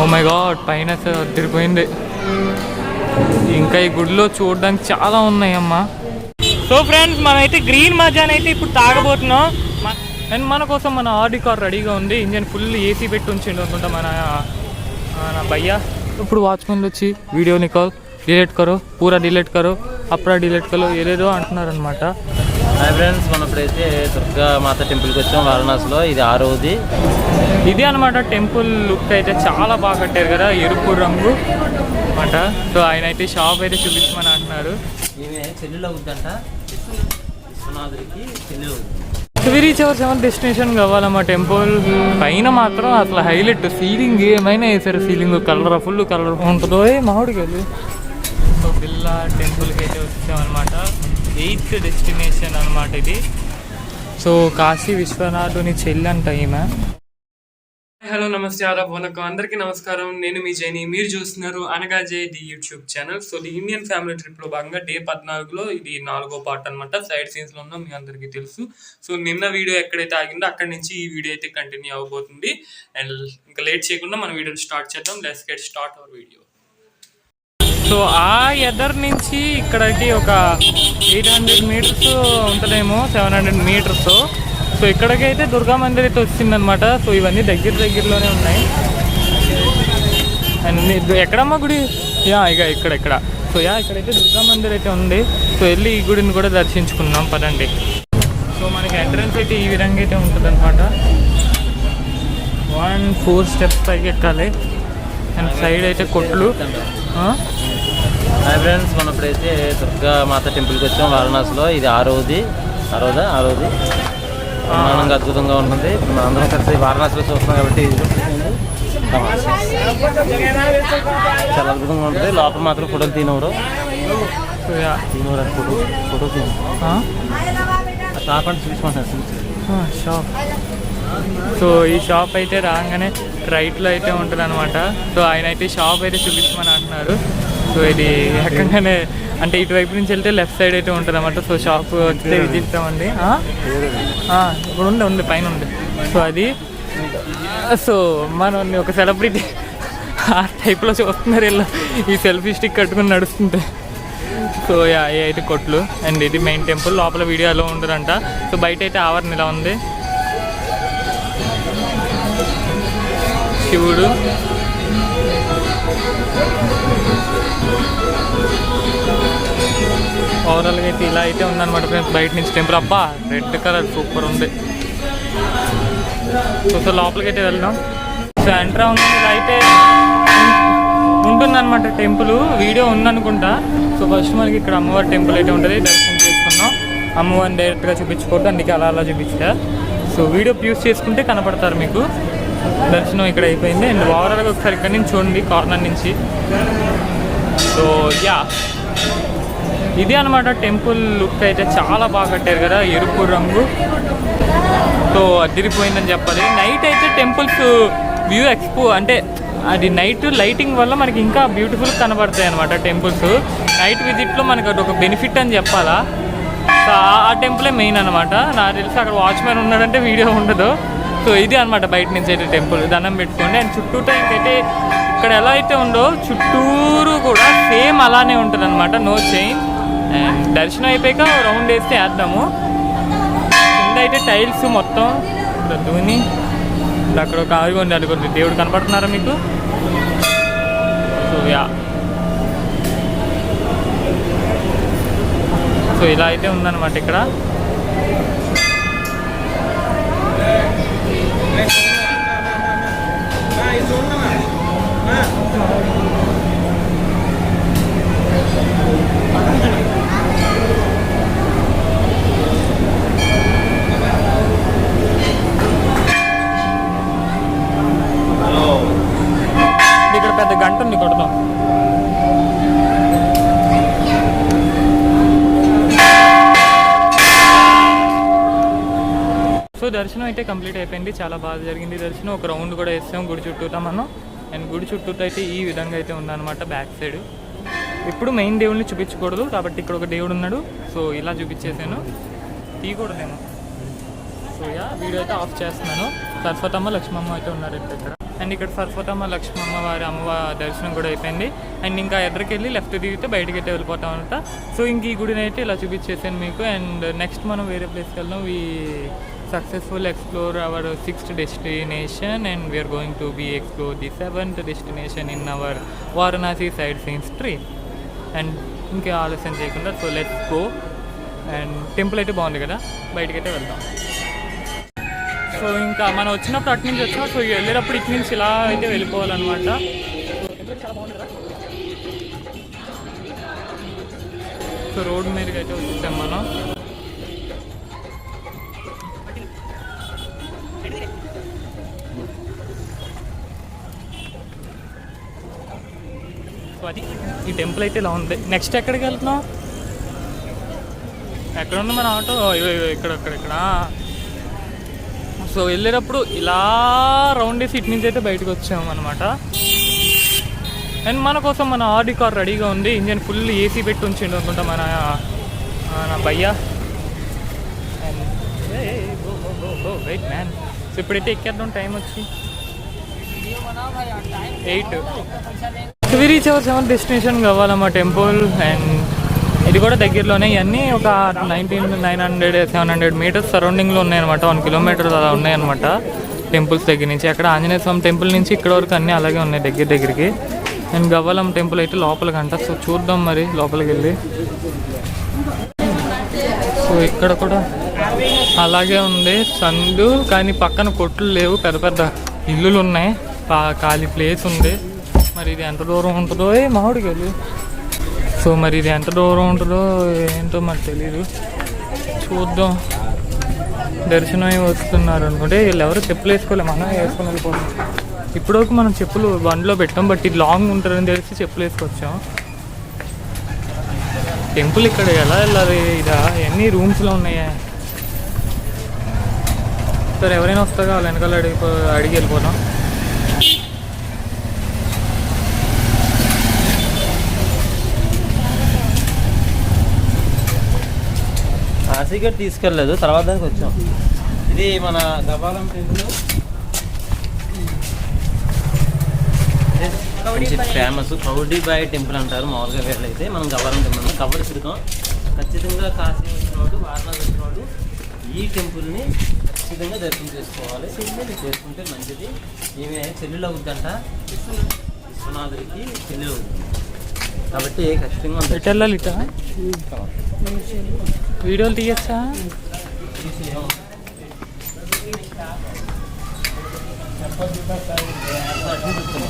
Oh my God పైన తిరిగిపోయింది ఇంకా ఈ గుడిలో చూడడానికి చాలా ఉన్నాయమ్మా. సో ఫ్రెండ్స్ మనమైతే గ్రీన్ మజాన్ అయితే ఇప్పుడు తాగబోతున్నాం. అండ్ మన కోసం మన ఆడి కార్ రెడీగా ఉంది. ఇంజన్ ఫుల్ ఏసీ పెట్టి ఉంచిండు అనుకుంటా మన మన భయ్యా. ఇప్పుడు వాచ్మెన్లు వచ్చి వీడియో నికాల్ డిలీట్ కరో పూరా డిలీట్ కరో అప్పుడా డిలీట్ కరో ఏదేదో అంటున్నారు అనమాట హాయ్ ఫ్రెండ్స్ మనం ఇప్పుడైతే దుర్గా మాత టెంపుల్కి వచ్చాం వారణాసిలో. ఇది ఆరోది ఇది అనమాట టెంపుల్ లుక్ అయితే చాలా బాగా కట్టారు కదా ఎరుపు రంగు అనమాట సో ఆయన అయితే షాప్ అయితే చూపించమని అంటున్నారు. ఈమె చెల్లెలు అవుద్దంట. విశ్వనాథుడికి చెల్లెలు అవుతుంది reach our seven destination Kavalamma temple. పైన మాత్రం అసలు హైలైట్ సీలింగ్ ఏమైనా వేసారు? సీలింగ్ కలర్ ఫుల్ కలర్ ఉంటుందో ఏ మామిడికి వెళ్ళి సో బిల్లా టెంపుల్కి అయితే వచ్చామన్నమాట. ఎయిత్ డెస్టినేషన్ అనమాట ఇది. సో కాశీ విశ్వనాథుని చెల్లి అంట ఈమె. హలో నమస్తే ఆరా వనకు. అందరికీ నమస్కారం. నేను మీ జైని. మీరు చూస్తున్నారు అనగా Jai the YouTube channel. So the Indian family ట్రిప్లో భాగంగా డే పద్నాలుగులో ఇది నాలుగో పార్ట్ అనమాట సైడ్ సీన్స్లో ఉందో మీ అందరికీ తెలుసు. సో నిన్న వీడియో ఎక్కడైతే ఆగిందో అక్కడి నుంచి ఈ వీడియో అయితే కంటిన్యూ అవబోతుంది. అండ్ ఇంకా లేట్ చేయకుండా మన వీడియోని స్టార్ట్ చేద్దాం. Let's get start our video. So ఆ ఎదర్ నుంచి ఇక్కడికి ఒక ఎయిట్ హండ్రెడ్ మీటర్స్ ఉంటుందేమో సెవెన్ హండ్రెడ్ మీటర్స్. సో ఇక్కడికి అయితే దుర్గా మందిర్ అయితే వచ్చిందనమాట సో ఇవన్నీ దగ్గర దగ్గరలోనే ఉన్నాయి. అండ్ ఎక్కడమ్మా గుడి? యా ఇక ఇక్కడ ఇక్కడ. సో యా ఇక్కడైతే దుర్గా మందిర్ అయితే ఉంది. సో వెళ్ళి ఈ గుడిని కూడా దర్శించుకుందాం పదండి. సో మనకి ఎంట్రన్స్ అయితే ఈ విధంగా అయితే ఉంటుంది అనమాట వన్ ఫోర్ స్టెప్స్ పైకి ఎక్కాలి. అండ్ సైడ్ అయితే కొట్లు. హాయ్ ఫ్రెండ్స్ మనం ఇప్పుడైతే దుర్గా మాత టెంపుల్కి వచ్చాం వారణాసిలో. ఇది ఆరోది ఆరోదా ఆరోది బ్రహ్మాండంగా అద్భుతంగా ఉంటుంది. ఇప్పుడు మనం అందరం కలిసి వారణాసిలో చూస్తున్నాం కాబట్టి ఇది చాలా అద్భుతంగా ఉంటుంది. లోపల మాత్రం ఫోటోలు తినవరు తినవరు ఫోటో ఫోటో తిన? షాప్ అంటే చూసుకుంటాను షాప్. సో ఈ షాప్ అయితే రాగానే రైట్లో అయితే ఉంటుంది అనమాట సో ఆయన అయితే షాప్ అయితే చూపించమని అంటున్నారు. సో ఇది ఎక్కగానే అంటే ఇటువైపు నుంచి వెళ్తే లెఫ్ట్ సైడ్ అయితే ఉంటుంది అనమాట సో షాప్ వస్తే విజిస్తామండి ఇప్పుడు ఉండే ఉంది పైన ఉంది. సో అది సో మనం ఒక సెలబ్రిటీ ఆ టైప్లో చూస్తున్నారు వీళ్ళు. ఈ సెల్ఫీ స్టిక్ కట్టుకుని నడుస్తుంటే. సో యా ఏ అయితే కొట్లు. అండ్ ఇది మెయిన్ టెంపుల్ లోపల వీడియో అలా ఉండదంట సో బయట అయితే ఆవరణ ఇలా ఉంది. శివుడు ఓవరాల్గా అయితే ఇలా అయితే ఉందన్నమాట ఫ్రెండ్స్ బయట నుంచి టెంపుల్ అబ్బా రెడ్ కలర్ సూపర్ ఉంది. సో సో లోపలికి అయితే వెళ్దాం. సో ఎంటర్ అవుతుంది ఇలా అయితే ఉంటుందన్నమాట టెంపుల్ వీడియో ఉందనుకుంటా. సో ఫస్ట్ మనకి ఇక్కడ అమ్మవారి టెంపుల్ అయితే ఉంటుంది. దర్శనం చేసుకున్నాం. అమ్మవారిని డైరెక్ట్గా చూపించకూడదు అందుకే అలా అలా చూపించా సో వీడియో ప్యూస్ చేసుకుంటే కనపడతారు మీకు. దర్శనం ఇక్కడ అయిపోయింది. అండ్ ఓవరాల్గా ఒకసారి ఇక్కడ నుంచి చూడండి కార్నర్ నుంచి. సో యా ఇది అనమాట టెంపుల్ లుక్ అయితే చాలా బాగా కట్టారు కదా ఎరుపు రంగు. సో అదిరిపోయిందని చెప్పాలి. నైట్ అయితే టెంపుల్స్ వ్యూ ఎక్స్పో అంటే అది నైట్ లైటింగ్ వల్ల మనకి ఇంకా బ్యూటిఫుల్ కనబడతాయి అనమాట టెంపుల్స్ నైట్ విజిట్లో మనకు అది ఒక బెనిఫిట్ అని చెప్పాలా. సో ఆ- ఆ టెంపులే మెయిన్ అనమాట నాకు తెలిసి అక్కడ వాచ్మెన్ ఉన్నాడంటే వీడియో ఉండదు. సో ఇది అనమాట బయట నుంచి అయితే టెంపుల్. దండం పెట్టుకోండి. అండ్ చుట్టూ టైంకైతే ఇక్కడ ఎలా అయితే ఉందో చుట్టూరు కూడా సేమ్ అలానే ఉంటుంది అనమాట నో చేంజ్ అండ్ దర్శనం అయిపోయాక రౌండ్ వేస్తే వేద్దాము. కింద అయితే టైల్స్ మొత్తం. ఇక్కడ ధూని అక్కడ ఒక ఆవిగా ఉంది. అనుకోండి దేవుడు కనపడుతున్నారా మీకు? So yeah. సో ఇలా అయితే ఉందన్నమాట ఇక్కడ. ఇక్కడ దర్శనం అయితే కంప్లీట్ అయిపోయింది. చాలా బాగా జరిగింది. దర్శనం ఒక రౌండ్ కూడా వేస్తాం గుడి చుట్టూతా మనం. అండ్ గుడి చుట్టూతో అయితే ఈ విధంగా అయితే ఉందన్నమాట బ్యాక్ సైడ్. ఇప్పుడు మెయిన్ దేవుడిని చూపించకూడదు. కాబట్టి ఇక్కడ ఒక దేవుడు ఉన్నాడు. సో ఇలా చూపించేసాను. తీయకూడదేమో. సో యా వీడియో అయితే ఆఫ్ చేస్తున్నాను. సరస్వతమ్మ లక్ష్మమ్మ అయితే ఉన్నారు ఇక్కడ. అండ్ ఇక్కడ సరస్వతమ్మ లక్ష్మమ్మ వారి అమ్మవారి దర్శనం కూడా అయిపోయింది. అండ్ ఇంకా ఎదురుకి లెఫ్ట్ దిగితే బయటకి అయితే వెళ్ళిపోతాం అనమాట సో ఇంక ఈ గుడిని అయితే ఇలా చూపించేసాను మీకు. అండ్ నెక్స్ట్ మనం వేరే ప్లేస్కి వెళ్దాం. ఈ successful explore our sixth destination and we're going to be explore the seventh destination in our Varanasi side scenes tree and ఇంకా ఆలస్యం చేయకుండా so let's go and temple అయితే బాగుంది కదా బయటికి అయితే వెళ్దాం. సో ఇంకా మనం వచ్చినప్పుడు అటు నుంచి వచ్చాం సో వెళ్ళేటప్పుడు ఇటు నుంచి ఇలా అయితే వెళ్ళిపోవాలన్నమాట. సో రోడ్ మీదకి అయితే వచ్చేసాం మనం. అది ఈ టెంపుల్ అయితే ఇలా ఉంది. నెక్స్ట్ ఎక్కడికి వెళ్తున్నాం ఎక్కడ ఉంది మన ఆటో? ఇక్కడ ఇక్కడ ఇక్కడ. సో వెళ్ళేటప్పుడు ఇలా రౌండ్ వేసి ఇటు నుంచి అయితే బయటకు వచ్చాము అనమాట అండ్ మన కోసం మన ఆడి కార్ రెడీగా ఉంది. ఇంజన్ ఫుల్ ఏసీ పెట్టి ఉంచిండు అనుకుంటా మన మన భయ్య. వెయిట్ మ్యాన్ సో ఇప్పుడైతే ఎక్కేద్దాం టైం వచ్చి. Eight we reach our seven destination Kavalamma temple and ఇది కూడా దగ్గరలోనే. ఇవన్నీ ఒక nineteen nine hundred seven hundred meters సరౌండింగ్లో ఉన్నాయన్నమాట. వన్ కిలోమీటర్ అలా ఉన్నాయన్నమాట టెంపుల్స్ దగ్గర నుంచి. అక్కడ ఆంజనేయ స్వామి టెంపుల్ నుంచి ఇక్కడ వరకు అన్నీ అలాగే ఉన్నాయి దగ్గర దగ్గరికి. అండ్ గవ్వలం టెంపుల్ అయితే లోపలికి అంట సో చూద్దాం మరి లోపలికి వెళ్ళి సో ఇక్కడ కూడా అలాగే ఉంది. సందు కానీ పక్కన కొట్లు లేవు. పెద్ద పెద్ద ఇల్లులు ఉన్నాయి పా- ఖాళీ ప్లేస్ ఉంది. మరి ఇది ఎంత దూరం ఉంటుందో? ఏ మామిడికి వెళ్ళి. సో మరి ఇది ఎంత దూరం ఉంటుందో ఏంటో మరి తెలీదు. చూద్దాం. దర్శనం వస్తున్నారు అనుకుంటే వీళ్ళు ఎవరు చెప్పులు వేసుకోలే మనం వేసుకొని వెళ్ళిపోతాం. ఇప్పటివరకు మనం చెప్పులు బండిలో పెట్టాం బట్ ఇది లాంగ్ ఉంటుందని తెలిసి చెప్పులు వేసుకొచ్చాం. టెంపుల్ ఇక్కడ ఎలా వెళ్ళాలి? ఇదా ఎన్ని రూమ్స్లో ఉన్నాయా? సరే ఎవరైనా వస్తా కావాలి వెనకాల అడిగి అడిగి వెళ్ళిపోదాం. కాశీగఢ్ తీసుకెళ్ళలేదు తర్వాత దానికి వచ్చాం. ఇది మన గబాలం టెంపుల్. మంచి ఫేమస్ కౌడిబాయ్ టెంపుల్ అంటారు మామూలుగా వీళ్ళైతే. మనం గబాలం టెంపుల్ కవర్ తిరుగుతాం. ఖచ్చితంగా కాశీ వచ్చినవాడు వారణాసి వచ్చినవాడు ఈ టెంపుల్ని ఖచ్చితంగా దర్శనం చేసుకోవాలి. చేసుకుంటే మంచిది. ఈమె చెల్లెలు అవుద్దంట. విశ్వనాథుడికి చెల్లెలు అవుతుంది కాబట్టి ఖచ్చితంగా మనం వెళ్ళాలి ఇట వీడియోలు తీయచ్చా?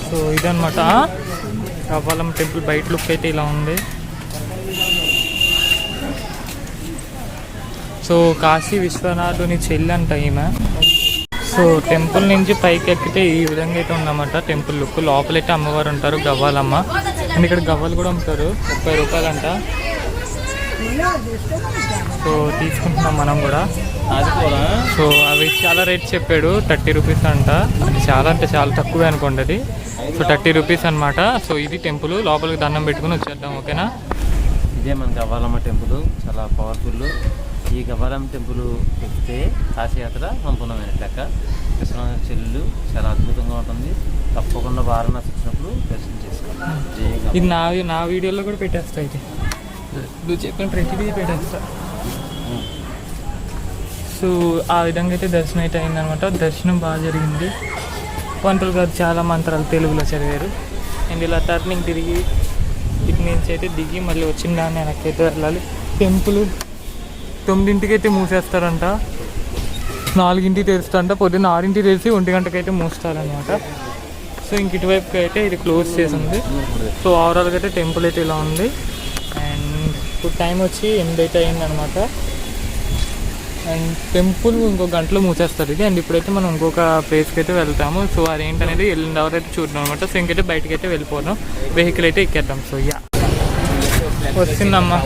సో ఇదనమాట రవ్వాలం టెంపుల్ బయట లుక్ అయితే ఇలా ఉంది. సో కాశీ విశ్వనాథుని చెల్లి అంట ఈమె. సో టెంపుల్ నుంచి పైకి ఎక్కితే ఈ విధంగా అయితే ఉందన్నమాట. Temple look. లోపలైతే అమ్మవారు ఉంటారు గవ్వాలమ్మ. అండ్ ఇక్కడ గవ్వలు కూడా అమ్ముతారు. ముప్పై రూపాయలంట. సో తీసుకుంటున్నాం మనం కూడా. అది కూడా? సో అవి చాలా రేట్ చెప్పాడు. థర్టీ రూపీస్ అంట. అది చాలా అంటే చాలా తక్కువే అనుకోండి అది సో థర్టీ రూపీస్ అనమాట సో ఇది టెంపుల్. లోపలికి దండం పెట్టుకుని వచ్చేద్దాం ఓకేనా? ఇదే మన గవ్వాలమ్మ టెంపుల్. చాలా పవర్ఫుల్ ఈ గవరం టెంపుల్ ఎక్కితే కాశీయాత్ర సంపూర్ణమైన లెక్క. విశ్వనాథ చెల్లు చాలా అద్భుతంగా ఉంటుంది. తప్పకుండా వారణాసి వచ్చినప్పుడు దర్శనం చేసుకోండి. ఇది నా నా వీడియోలో కూడా పెట్టేస్తా అయితే నువ్వు చెప్పిన ప్రతిదీ పెట్టేస్తా. సో ఆ విధంగా అయితే దర్శనం అయితే అయిందనమాట. దర్శనం బాగా జరిగింది. పంతులు గారు చాలా మంత్రాలు తెలుగులో చదివారు. అండ్ ఇలా టర్నింగ్ తిరిగి ఇటు నుంచి అయితే దిగి మళ్ళీ వచ్చిన దాన్ని వెనక్కి అయితే వెళ్ళాలి. టెంపుల్ తొమ్మిదింటికైతే మూసేస్తారంట. నాలుగింటికి తెరుస్తారంట. పొద్దున్న ఆరింటికి తెరిచి ఒంటి గంటకైతే మూస్తారనమాట సో ఇంక ఇటువైపుకి అయితే ఇది క్లోజ్ చేసి ఉంది సో ఓవరాల్గా అయితే టెంపుల్ అయితే ఇలా ఉంది. అండ్ ఇప్పుడు టైం వచ్చి ఎనిమిది అయితే అయిందనమాట అండ్ టెంపుల్ ఇంకో గంటలో మూసేస్తారు ఇది. అండ్ ఇప్పుడైతే మనం ఇంకొక ప్లేస్కి అయితే వెళ్తాము. సో అదేంటనేది వెళ్ళిన తర్వాత అయితే చూద్దాం అనమాట సో ఇంకైతే బయటకి అయితే వెళ్ళిపోదాం. వెహికల్ అయితే ఎక్కేద్దాం. సో యా వచ్చిందమ్మా.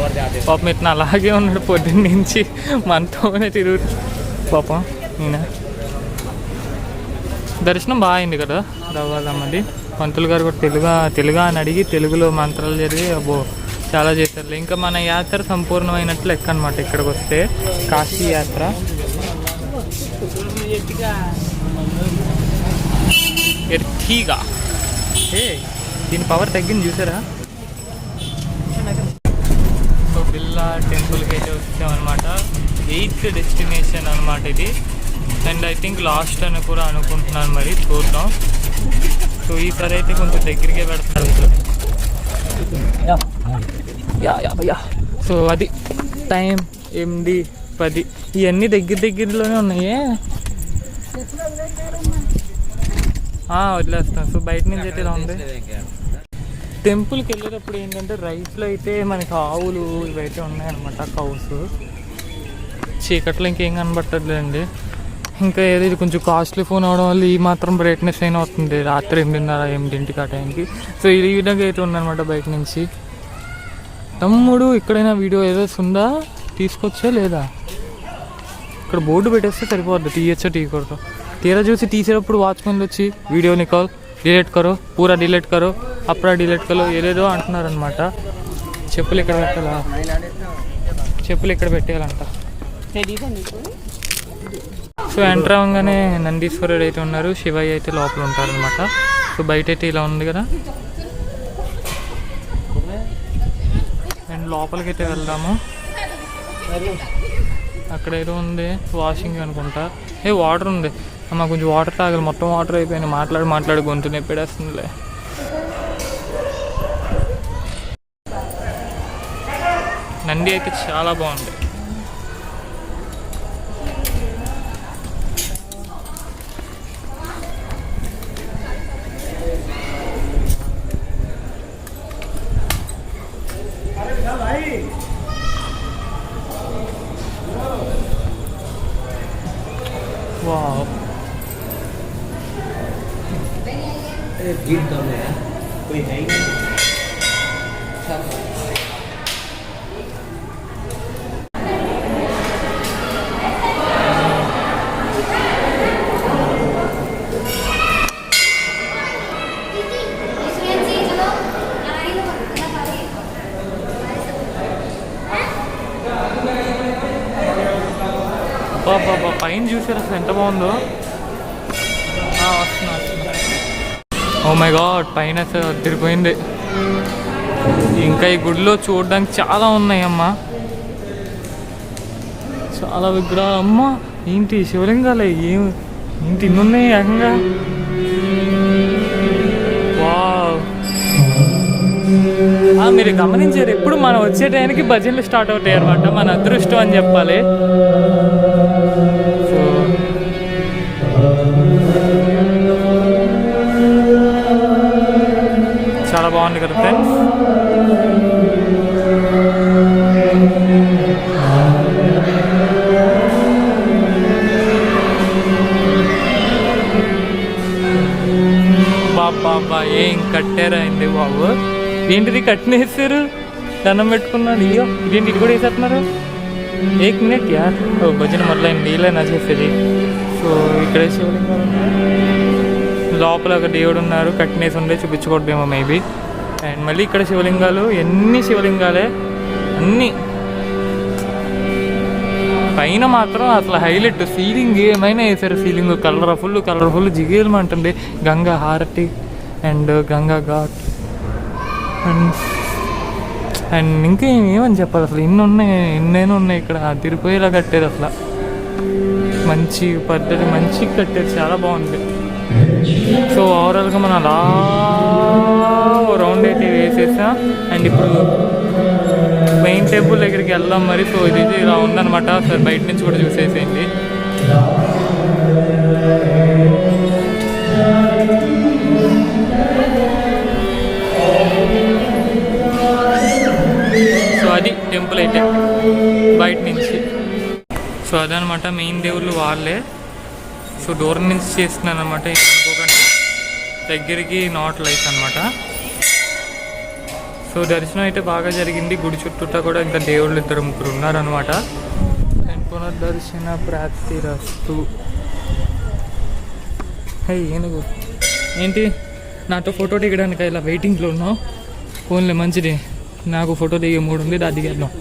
పాపం ఇట్లా అలాగే ఉన్నాడు పొద్దున్న నుంచి. మనతోనే తిరుగు పాపం ఈయన. దర్శనం బాగా అయింది కదా? రవ్వాలమ్మది పంతులు గారు కూడా తెలుగు తెలుగు అని అడిగి తెలుగులో మంత్రాలు జరిగి అబ్బో చాలా చేశారు ఇంకా మన యాత్ర సంపూర్ణమైనట్లు లెక్క అనమాట ఇక్కడికి వస్తే. కాశీ యాత్ర. ఎర్థీగా ఏ దీని పవర్ తగ్గింది చూసారా సో బిర్లా టెంపుల్కి అయితే వచ్చామన్నమాట ఎయిత్ డెస్టినేషన్ అనమాట ఇది. అండ్ ఐ థింక్ లాస్ట్ అని కూడా అనుకుంటున్నాను మరి చూద్దాం. సో ఈసారి అయితే కొంచెం దగ్గరికే పెడతారు యా. యా యా సో అది టైం ఎనిమిది పది. ఇవన్నీ దగ్గర దగ్గరలోనే ఉన్నాయే. వదిలేస్తాను. సో బయట నుంచి అయితే ఇలా ఉంది. టెంపుల్కి వెళ్ళేటప్పుడు ఏంటంటే రైట్లో అయితే మనకి ఆవులు ఇవైతే ఉన్నాయన్నమాట కౌస్ చీకట్లో ఇంకేం కనబట్టట్లేదండి ఇంకా ఏదో ఇది కొంచెం కాస్ట్లీ ఫోన్ అవడం వల్ల ఈ మాత్రం బ్రైట్నెస్ అయినా వస్తుంది. రాత్రి ఎనిమిదిన్నర ఎనిమిదింటికి ఆ టైంకి. సో ఈ విధంగా అయితే ఉందన్నమాట బయట నుంచి. తమ్ముడు ఎక్కడైనా వీడియో ఏదో ఉందా తీసుకొచ్చా లేదా? ఇక్కడ బోర్డు పెట్టేస్తే సరిపోద్ది. తీయచ్చా టీ తీయకూడదు తీరా చూసి తీసేటప్పుడు వాచ్మెన్లు వచ్చి వీడియో నికాల్ డిలీట్ కరో పూరా డిలీట్ కరో. అప్పుడా డిలీట్ కరో ఏదేదో అంటున్నారు అనమాట చెప్పులు ఇక్కడ పెట్టాలా? చెప్పులు ఇక్కడ పెట్టేయాలంట? సో ఎంటర్ అవ్వగానే నందీశ్వరుడు అయితే ఉన్నారు శివయ్య అయితే లోపల ఉంటారనమాట సో బయట అయితే ఇలా ఉంది కదా. అండ్ లోపలికి అయితే వెళ్దాము. అక్కడ ఏదో ఉంది వాషింగ్ అనుకుంటా. ఏ వాటర్ ఉంది. అమ్మ కొంచెం వాటర్ తాగాలి. మొత్తం వాటర్ అయిపోయింది. మాట్లాడి మాట్లాడి గొంతు నొప్పిడేస్తుందిలే నంది అయితే చాలా బాగుంది. బాగుందో? వస్తున్నా ఓ మై గాడ్ పైన తిరిగిపోయింది ఇంకా ఈ గుడిలో చూడడానికి చాలా ఉన్నాయి అమ్మా చాలా విగ్రహాలు. అమ్మా ఏంటి శివలింగాలే? ఏం ఏంటి ఇన్ని ఉన్నాయి ఏకంగా? వావ్ ఆ, మీరు గమనించారు ఎప్పుడు మనం వచ్చే టైంకి భజనలు స్టార్ట్ అవుతాయి అనమాట మన అదృష్టం అని చెప్పాలి. బాగుంది కదా ఫ్రెండ్స్? బాబా ఏం కట్టారా అండి బాబు? ఏంటిది కట్టినేసారు దండం పెట్టుకున్నాడు అయ్యో ఇదేంటి ఇది కూడా వేసేస్తున్నారు? ఏక్ మినిట్ యార్ ఓ భజన మొదలైంది ఇలా నా చేసేది. సో ఇక్కడ శివలింగం లోపల ఒక దేవుడు ఉన్నారు కట్టినేసి ఉండే చూపించకూడదేమో మేబీ అండ్ మళ్ళీ ఇక్కడ శివలింగాలు ఎన్ని శివలింగాలే అన్నీ. పైన మాత్రం అసలు హైలైట్ సీలింగ్ ఏమైనా వేసారు ceiling colourful colourful జిగేలమంటుంది Ganga aarti and Ganga ghat. And and ఇంకా ఏమని చెప్పాలి అసలు? ఇన్ని ఉన్నాయి ఎన్నైనా ఉన్నాయి ఇక్కడ. తిరిపోయేలా కట్టారు అసలు. మంచి పద్ధతి మంచి కట్టారు చాలా బాగుంది. సో ఓవరాల్గా మనం అలా రౌండ్ అయితే వేసేసా. అండ్ ఇప్పుడు మెయిన్ టెంపుల్ దగ్గరికి వెళ్దాం మరి. సో ఇది ఇలా ఉందనమాట సార్ బయట నుంచి కూడా చూసేసేయండి. సో అది టెంపుల్ అయితే. బయట నుంచి. సో అదనమాట మెయిన్ దేవుళ్ళు వాళ్ళే. సో డోర్ నుంచి చేస్తున్నాను అనమాట అనుకోకండి దగ్గరికి నాట్ లైఫ్ అనమాట సో దర్శనం అయితే బాగా జరిగింది. గుడి చుట్టూట కూడా ఇంకా దేవుళ్ళు ఇద్దరు ముగ్గురు ఉన్నారనమాట అండ్ పునర్దర్శన ప్రాప్తి రస్తు. హే ఏనుగు. ఏంటి? నాతో ఫోటో దిగడానికి ఇలా వెయిటింగ్లో ఉన్నావు? ఫోన్లే మంచిది. నాకు ఫోటో దిగే మూడు ఉంది దా దిగేద్దాం.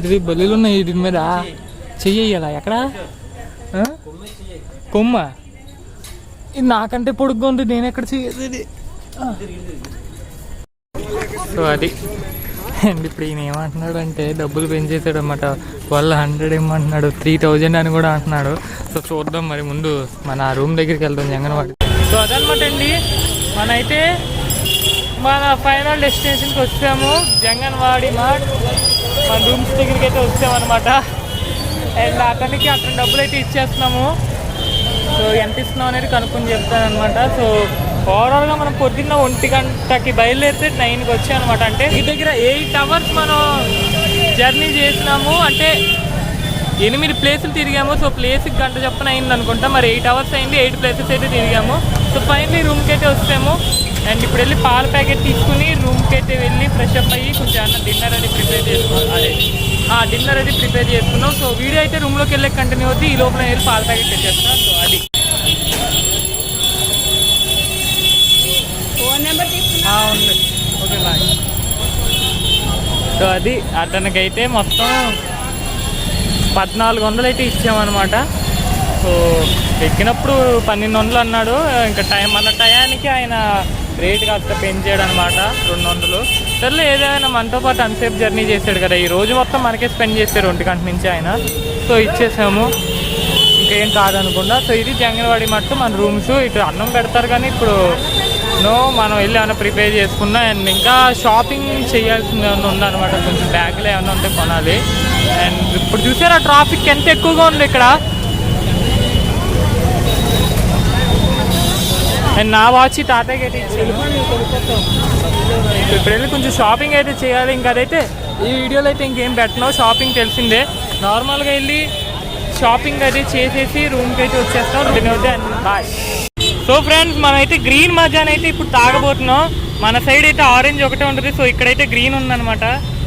ఇది బల్లీలు ఉన్నాయి దీని మీద. చెయ్యాలా ఎక్కడ? కొమ్మ? ఇది నాకంటే పొడుగ్గా ఉంది నేను ఎక్కడ చేసేది సో అది. అండ్ ఇప్పుడు ఈయన ఏమంటున్నాడు అంటే డబ్బులు పెంచేసాడు అనమాట వాళ్ళు హండ్రెడ్ ఏమంటున్నాడు త్రీ థౌజండ్ అని కూడా అంటున్నాడు. సో చూద్దాం మరి ముందు మన రూమ్ దగ్గరికి వెళ్దాం జంగన్వాడి సో అదనమాట అండి. మనైతే మన ఫైనల్ డెస్టినేషన్కి వచ్చాము జంగన్వాడి మార్ట్. మన రూమ్స్ దగ్గరికి అయితే వచ్చామన్నమాట. అండ్ అతనికి అతని డబ్బులు అయితే ఇచ్చేస్తున్నాము. సో ఎంత ఇస్తున్నాం అనేది కనుక్కొని చెప్తాను అనమాట సో ఓవరాల్గా మనం పొద్దున్న ఒంటి గంటకి బయలుదేరితే నైన్కి వచ్చాయి అనమాట అంటే ఈ దగ్గర ఎయిట్ అవర్స్ మనం జర్నీ చేసినాము. అంటే ఎనిమిది ప్లేసులు తిరిగాము. సో ప్లేస్కి గంట చొప్పున అయింది అనుకుంటా. మరి ఎయిట్ అవర్స్ అయింది. ఎయిట్ ప్లేసెస్ అయితే తిరిగాము. సో ఫైనలీ రూమ్కి అయితే వస్తాము అండ్ ఇప్పుడు వెళ్ళి పాల ప్యాకెట్ తీసుకుని రూమ్కి అయితే వెళ్ళి ఫ్రెష్ అప్ అయ్యి కొంచెం అన్న డిన్నర్ అది ప్రిపేర్ చేసుకున్నాం. అదే. ఆ డిన్నర్ అది ప్రిపేర్ చేసుకున్నాం. సో వీడియో అయితే రూమ్లోకి వెళ్ళే కంటిన్యూ అవుతుంది ఈ లోపల వెళ్ళి పాల ప్యాకెట్ తెచ్చేస్తాం. సో అది ఆ, ఉంది ఓకే బాయ్ సో అది అతనికైతే మొత్తం పద్నాలుగు వందలు అయితే ఇచ్చామన్నమాట. సో ఎక్కినప్పుడు పన్నెండు వందలు అన్నాడు. ఇంకా టైం మన టయానికి ఆయన రేట్ కాస్త పెంచాడు అనమాట రెండు వందలు సర్లే ఏదైనా మనతో పాటు అంతసేపు జర్నీ చేశాడు కదా. ఈ రోజు మొత్తం మనకే స్పెండ్ చేశారు ఒంటి గంట నుంచి ఆయన. సో ఇచ్చేసాము. ఇంకేం కాదనుకుండా. సో ఇది జంగన్వాడి మట్టు మన రూమ్స్. ఇటు అన్నం పెడతారు కానీ ఇప్పుడు నో మనం వెళ్ళి ఏమైనా ప్రిపేర్ చేసుకున్నా అండ్ ఇంకా షాపింగ్ చేయాల్సింది ఏమైనా ఉందన్నమాట కొంచెం బ్యాగ్లో ఏమైనా ఉంటే కొనాలి. అండ్ ఇప్పుడు చూసారా ట్రాఫిక్ ఎంత ఎక్కువగా ఉంది ఇక్కడ? అండ్ నా వాచ్ తాతయ్యకి అయితే ఇచ్చాను ఇప్పుడు వెళ్ళి కొంచెం షాపింగ్ అయితే చేయాలి. ఇంకా అదైతే ఈ వీడియోలో అయితే ఇంకేం పెట్టను. షాపింగ్ తెలిసిందే. నార్మల్గా వెళ్ళి షాపింగ్ అది చేసేసి రూమ్కి అయితే వచ్చేస్తాం. తినవద్దే బాయ్. సో ఫ్రెండ్స్ మనమైతే గ్రీన్ మజాన్ అయితే ఇప్పుడు తాగబోతున్నాం. మన సైడ్ అయితే ఆరెంజ్ ఒకటే ఉంటుంది సో ఇక్కడైతే గ్రీన్ ఉందన్నమాట.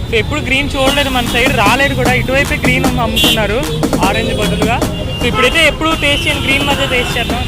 సో ఎప్పుడు గ్రీన్ చూడలేదు మన సైడ్ రాలేదు కూడా. ఇటువైపే గ్రీన్ ఉంది అమ్ముతున్నారు ఆరెంజ్ బదులుగా. సో ఇప్పుడైతే ఎప్పుడు టేస్ట్ చేయను గ్రీన్ మజా టేస్ట్ చేద్దాం.